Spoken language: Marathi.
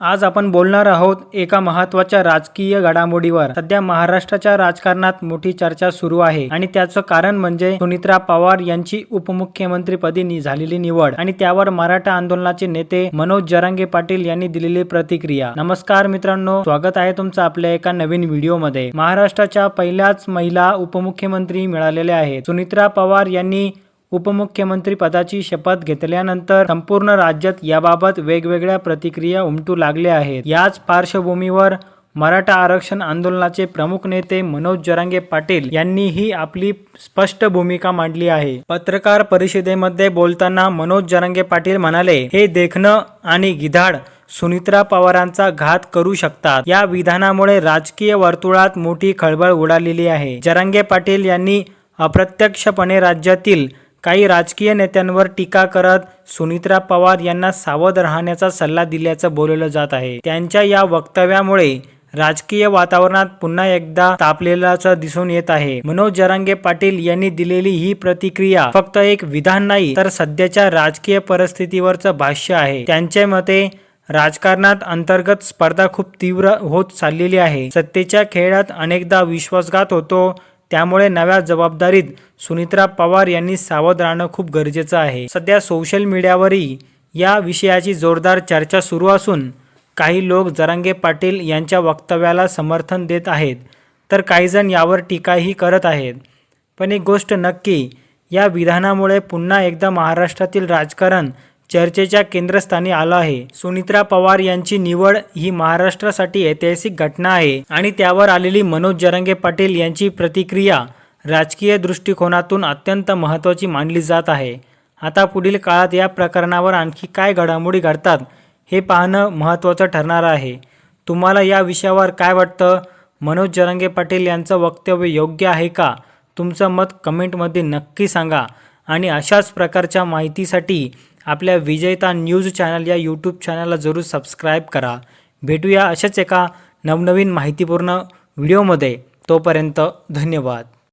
आज आपण बोलणार आहोत एका महत्त्वाच्या राजकीय घडामोडीवर. सध्या महाराष्ट्राच्या राजकारणात मोठी चर्चा सुरू आहे आणि त्याचं कारण म्हणजे सुनित्रा पवार यांची उपमुख्यमंत्रीपदी नि- झालेली निवड आणि त्यावर मराठा आंदोलनाचे नेते मनोज जरांगे पाटील यांनी दिलेली प्रतिक्रिया. नमस्कार मित्रांनो स्वागत आहे तुमचं आपल्या एका नवीन व्हिडिओमध्ये. महाराष्ट्राच्या पहिल्याच महिला उपमुख्यमंत्री मिळालेल्या आहेत. सुनित्रा पवार यांनी उपमुख्यमंत्री पदाची शपथ घेतल्यानंतर संपूर्ण राज्यात याबाबत वेगवेगळ्या प्रतिक्रिया उमटू लागल्या आहेत. याच पार्श्वभूमीवर मराठा आरक्षण आंदोलनाचे प्रमुख नेते मनोज जरांगे पाटील यांनीही आपली स्पष्ट भूमिका मांडली आहे. पत्रकार परिषदेमध्ये बोलताना मनोज जरांगे पाटील म्हणाले हे देखणं आणि गिधाड सुनित्रा पवारांचा घात करू शकतात. या विधानामुळे राजकीय वर्तुळात मोठी खळबळ उडालेली आहे. जरांगे पाटील यांनी अप्रत्यक्षपणे राज्यातील काही राजकीय नेत्यांवर टीका करत सुनित्रा पवार यांना सावध राहण्याचा सल्ला दिल्याचं बोललं जात आहे. त्यांच्या या वक्तव्यामुळे राजकीय वातावरणात पुन्हा एकदा तापलेल्याचं दिसून येत आहे. मनोज जरांगे पाटील यांनी दिलेली ही प्रतिक्रिया फक्त एक विधान नाही तर सध्याच्या राजकीय परिस्थितीवरचं भाष्य आहे. त्यांच्या मते राजकारणात अंतर्गत स्पर्धा खूप तीव्र होत चाललेली आहे. सत्तेच्या खेळात अनेकदा विश्वासघात होतो त्यामुळे नव्या जबाबदारीत सुनित्रा पवार यांनी सावध राहणं खूप गरजेचं आहे. सध्या सोशल मीडियावरही या विषयाची जोरदार चर्चा सुरू असून काही लोक जरांगे पाटील यांच्या वक्तव्याला समर्थन देत आहेत. तर काहीजण यावर टीकाही करत आहेत. पण एक गोष्ट नक्की या विधानामुळे पुन्हा एकदा महाराष्ट्रातील राजकारण चर्चेच्या केंद्रस्थानी आलं आहे. सुनित्रा पवार यांची निवड ही महाराष्ट्रासाठी ऐतिहासिक घटना आहे आणि त्यावर आलेली मनोज जरांगे पाटील यांची प्रतिक्रिया राजकीय दृष्टिकोनातून अत्यंत महत्त्वाची मानली जात आहे. आता पुढील काळात या प्रकरणावर आणखी काय घडामोडी घडतात हे पाहणं महत्त्वाचं ठरणार आहे. तुम्हाला या विषयावर काय वाटतं? मनोज जरांगे पाटील यांचं वक्तव्य योग्य आहे का? तुमचं मत कमेंटमध्ये नक्की सांगा आणि अशाच प्रकारच्या माहितीसाठी आपल्या विजयता न्यूज चॅनल या यूट्यूब चॅनलला जरूर सबस्क्राईब करा. भेटूया अशाच एका नवनवीन माहितीपूर्ण व्हिडिओमध्ये. तोपर्यंत धन्यवाद.